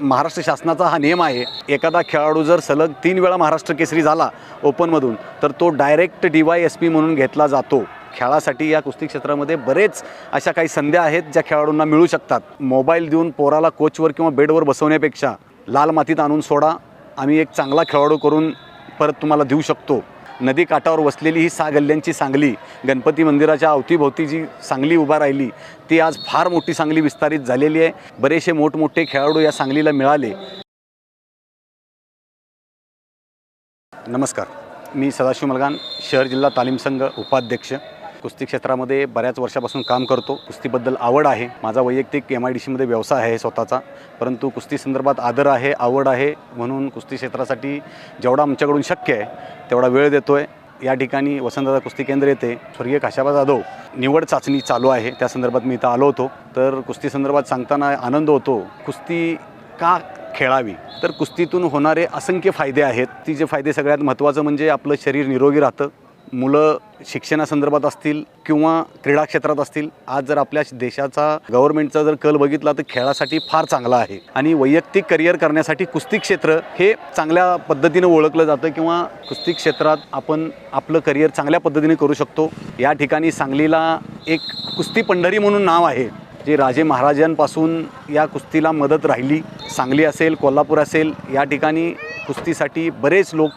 महाराष्ट्र शासनाचा हा नियम आहे एखादा खेळाडू जर सलग तीन वेळा महाराष्ट्र केसरी झाला ओपनमधून तर तो direct D Y S P म्हणून घेतला जातो. खेळासाठी या कुस्ती क्षेत्रामध्ये बरेच अशा काही संध्या आहेत ज्या खेळाडूंना मिळू शकतात. मोबाईल देऊन पोराला कोचवर किंवा बेडवर बसवण्यापेक्षा लाल मातीत आणून सोडा. आम्ही एक चांगला खेळाडू करून परत तुम्हाला देऊ शकतो. नदी काठावर वसलेली ही सहा गल्ल्यांची सांगली गणपती मंदिराच्या अवतीभोवती जी सांगली उभा राहिली ती आज फार मोठी सांगली विस्तारित झालेली आहे. बरेचसे मोठमोठे खेळाडू या सांगलीला मिळाले. नमस्कार. मी सदाशिव मलगान शहर जिल्हा तालीम संघ उपाध्यक्ष. कुस्ती क्षेत्रामध्ये बऱ्याच वर्षापासून काम करतो. कुस्तीबद्दल आवड आहे. माझा वैयक्तिक एम आय डी सीमध्ये व्यवसाय आहे स्वतःचा. परंतु कुस्ती संदर्भात आदर आहे आवड आहे म्हणून कुस्ती क्षेत्रासाठी जेवढा आमच्याकडून शक्य आहे तेवढा वेळ देतो आहे या ठिकाणी वसंतदादा कुस्ती केंद्र येथे स्वर्गीय काशाबा जाधव निवड चाचणी चालू आहे. त्या संदर्भात मी इथं आलो होतो. तर कुस्ती संदर्भात सांगताना आनंद होतो कुस्ती का खेळावी? तर कुस्तीतून होणारे असंख्य फायदे आहेत. ती जे फायदे सगळ्यात महत्त्वाचं म्हणजे आपलं शरीर निरोगी राहतं. मुलं शिक्षणासंदर्भात असतील किंवा क्रीडा क्षेत्रात असतील आज जर आपल्या देशाचा गव्हर्नमेंटचा जर कल बघितला तर खेळासाठी फार चांगला आहे. आणि वैयक्तिक करिअर करण्यासाठी कुस्ती क्षेत्र हे चांगल्या पद्धतीनं ओळखलं जातं किंवा कुस्ती क्षेत्रात आपण आपलं करिअर चांगल्या पद्धतीने करू शकतो. या ठिकाणी सांगलीला एक कुस्ती पंढरी म्हणून नाव आहे जे राजे महाराजांपासून या कुस्तीला मदत राहिली. सांगली असेल कोल्हापूर असेल या ठिकाणी कुस्तीसाठी बरेच लोक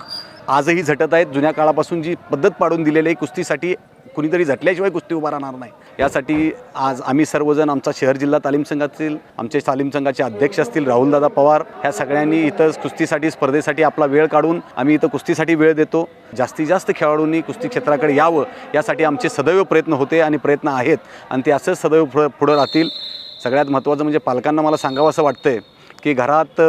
आजही झटत आहेत. जुन्या काळापासून जी पद्धत पाडून दिलेली आहे कुस्तीसाठी कुणीतरी झटल्याशिवाय कुस्ती उभा राहणार नाही. यासाठी आज आम्ही सर्वजण आमचा शहर जिल्हा तालीम संघातील आमचे तालीम संघाचे अध्यक्ष असतील राहुलदादा पवार. ह्या सगळ्यांनी इथं कुस्तीसाठी स्पर्धेसाठी आपला वेळ काढून आम्ही इथं कुस्तीसाठी वेळ देतो. जास्तीत जास्त खेळाडूंनी कुस्ती क्षेत्राकडे यावं यासाठी आमचे सदैव प्रयत्न होते आणि प्रयत्न आहेत. आणि ते असंच सदैव पुढं पुढं राहतील. सगळ्यात महत्त्वाचं म्हणजे पालकांना मला सांगावं असं वाटतंय की घरात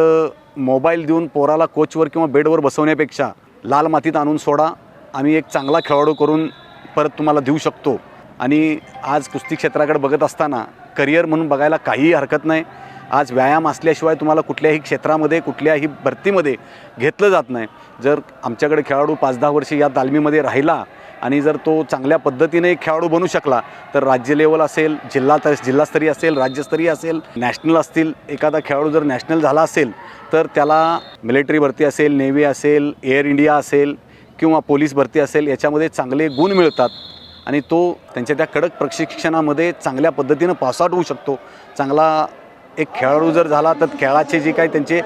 मोबाईल देऊन पोराला कोचवर किंवा बेडवर बसवण्यापेक्षा लाल मातीत आणून सोडा. आम्ही एक चांगला खेळाडू करून परत तुम्हाला देऊ शकतो. आणि आज कुस्ती क्षेत्राकडे बघत असताना करिअर म्हणून बघायला काहीही हरकत नाही. आज व्यायाम असल्याशिवाय तुम्हाला कुठल्याही क्षेत्रामध्ये कुठल्याही भरतीमध्ये घेतलं जात नाही. जर आमच्याकडे खेळाडू पाच दहा वर्षे या तालमीमध्ये राहिला आणि जर तो चांगल्या पद्धतीने एक खेळाडू बनू शकला तर राज्य लेवल असेल जिल्हा जिल्हास्तरीय असेल राज्यस्तरीय असेल नॅशनल असतील एखादा खेळाडू जर नॅशनल झाला असेल तर त्याला मिलिटरी भरती असेल नेव्ही असेल एअर इंडिया असेल किंवा पोलीस भरती असेल याच्यामध्ये चांगले गुण मिळतात. आणि तो त्यांच्या त्या कडक प्रशिक्षणामध्ये चांगल्या पद्धतीनं पासआउट होऊ शकतो. चांगला एक खेळाडू जर झाला तर खेळाचे जे काही त्यांचे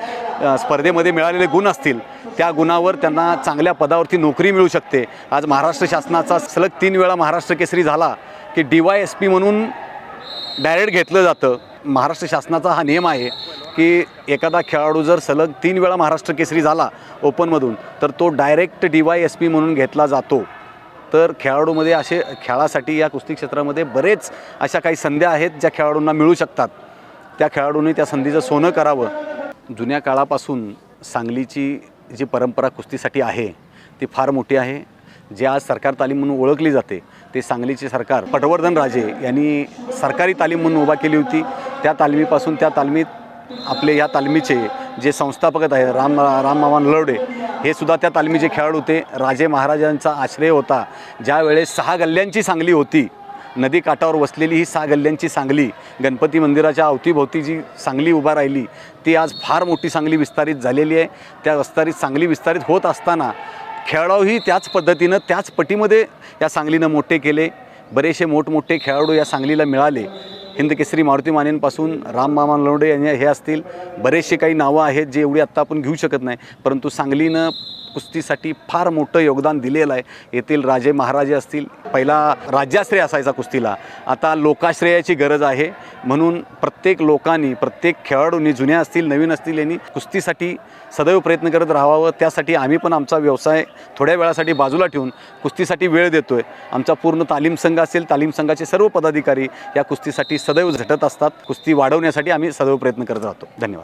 स्पर्धेमध्ये मिळालेले गुण असतील त्या गुणावर त्यांना चांगल्या पदावरती नोकरी मिळू शकते. आज महाराष्ट्र शासनाचा सलग तीन वेळा महाराष्ट्र केसरी झाला की डी वाय एस पी म्हणून डायरेक्ट घेतलं जातं. महाराष्ट्र शासनाचा हा नियम आहे की एखादा खेळाडू जर सलग तीन वेळा महाराष्ट्र केसरी झाला ओपनमधून तर तो direct D Y S P म्हणून घेतला जातो. तर खेळाडूमध्ये असे खेळासाठी या कुस्ती क्षेत्रामध्ये बरेच अशा काही संध्या आहेत ज्या खेळाडूंना मिळू शकतात. त्या खेळाडूंनी त्या संधीचं सोनं करावं. जुन्या काळापासून सांगलीची जी परंपरा कुस्तीसाठी आहे ती फार मोठी आहे. जे आज सरकार तालीम म्हणून ओळखली जाते ते सांगलीचे सरकार पटवर्धन राजे यांनी सरकारी तालीम म्हणून उभा केली होती. त्या तालमीपासून त्या तालमीत आपले या तालमीचे जे संस्थापक आहे राम राममामा लवडे हे सुद्धा त्या तालमीचे खेळाडू होते. राजे महाराजांचा आश्रय होता. ज्यावेळेस सहा गल्ल्यांची सांगली होती नदी काठावर वसलेली ही सहा गल्ल्यांची सांगली गणपती मंदिराच्या अवतीभोवती जी सांगली उभा राहिली ती आज फार मोठी सांगली विस्तारित झालेली आहे. त्या विस्तारित सांगली विस्तारित होत असताना खेळाडूही त्याच पद्धतीनं त्याच पटीमध्ये या सांगलीनं मोठे केले. बरेचसे मोठमोठे खेळाडू या सांगलीला मिळाले. हिंद केसरी मारुती मानेंपासून राम मामा लोंडे यांनी हे असतील. बरेचसे काही नावं आहेत जे एवढी आत्ता आपण घेऊ शकत नाही. परंतु सांगलीनं कुस्तीसाठी फार मोठं योगदान दिलेलं आहे. येथील राजे महाराजे असतील पहिला राज्याश्रय असायचा कुस्तीला. आता लोकाश्रयाची गरज आहे. म्हणून प्रत्येक लोकांनी प्रत्येक खेळाडूंनी जुन्या असतील नवीन असतील यांनी कुस्तीसाठी सदैव प्रयत्न करत राहावं. त्यासाठी आम्ही पण आमचा व्यवसाय थोड्या वेळासाठी बाजूला ठेवून कुस्तीसाठी वेळ देतो आहे आमचा पूर्ण तालीम संघ असेल तालीम संघाचे सर्व पदाधिकारी या कुस्तीसाठी सदैव झटत असतात. कुस्ती वाढवण्यासाठी आम्ही सदैव प्रयत्न करत राहतो. धन्यवाद.